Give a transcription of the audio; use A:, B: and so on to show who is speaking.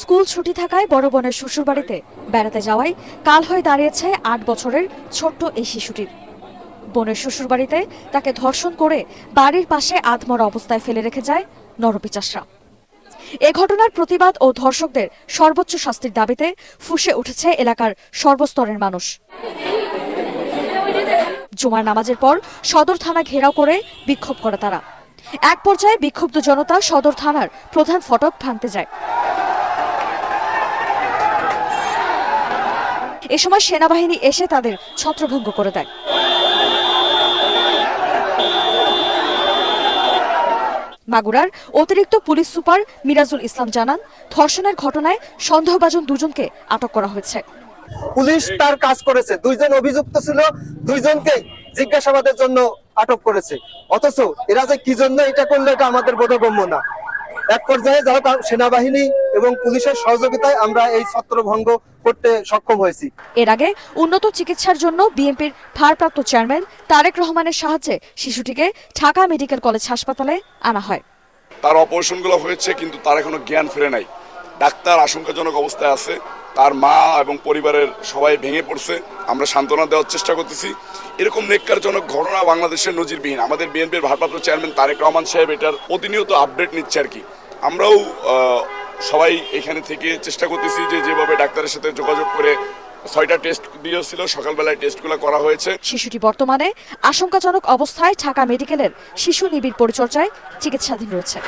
A: School ছুটি থাকায় বড় বোনের শ্বশুরবাড়িতে বেড়াতে যাওয়ায় কাল হয়ে দাঁড়িয়েছে আট বছরের ছোট্ট এই শিশুটির। বোনের শ্বশুরবাড়িতে তাকে ধর্ষণ করে বাড়ির পাশে আধমরা অবস্থায় ফেলে রেখে যায় নরপিচাসরা এ ঘটনার প্রতিবাদ ও ধর্ষকদের সর্বোচ্চ শাস্তির দাবিতে ফুসে উঠেছে এলাকার সর্বস্তরের মানুষ। জুমার নামাজের পর সদর থানা ঘেরাও করে বিক্ষোভ করে তারা। এক পর্যায়ে বিক্ষুব্ধ জনতা সদর থানার প্রধান ফটক ভাঙতে যায়। এ সময় সেনাবাহিনী এসে তাদের ছত্রভঙ্গ করে দেয়। মাগুরার অতিরিক্ত পুলিশ সুপার মিরাজুল ইসলাম জানান, ধর্ষণের ঘটনায় সন্দেহভাজন দুজনকে আটক করা হয়েছে।
B: পুলিশ তার কাজ করেছে। দুইজন অভিযুক্ত ছিল, দুইজনকে জিজ্ঞাসাবাদের জন্য আটক করেছে। অথচ এরা যে কি জন্য এটা করল, এটা আমাদের বোধগম্য না। এক পর্যায়ে যারা সেনাবাহিনী এবং পুলিশের সহযোগিতায় আমরা এই ছত্রভঙ্গ করতে সক্ষম হয়েছি।
A: এর আগে উন্নত চিকিৎসার জন্য বিএনপির ভারপ্রাপ্ত চেয়ারম্যান তারেক রহমানের সাহায্যে শিশুটিকে ঢাকা মেডিকেল কলেজ হাসপাতালে আনা হয়।
C: তার অপারেশনগুলো হয়েছে কিন্তু তার এখনও জ্ঞান ফিরে নাই। ডাক্তার আশঙ্কাজনক অবস্থায় আছে তার মা এবং পরিবারের সবাই ভেঙে পড়ছে। আমরা সান্ত্বনা দেওয়ার চেষ্টা করতেছি। এরকম নেককারজনক ঘটনা বাংলাদেশের নজিরবিহীন। আমাদের বিএনপির ভারপ্রাপ্ত চেয়ারম্যান তারেক রহমান সাহেব এটার প্রতিনিয়ত আপডেট নিচ্ছে আর কি। আমরাও আহ, সবাই এখানে থেকে চেষ্টা করতেছি যে যেভাবে ডাক্তারের সাথে যোগাযোগ করে ছয়টা টেস্ট দিয়েছিল, সকালবেলায় টেস্টগুলো করা হয়েছে।
A: শিশুটি বর্তমানে আশঙ্কাজনক অবস্থায় ঢাকা মেডিকেলের শিশু নিবিড় পরিচর্যায় চিকিৎসাধীন রয়েছে।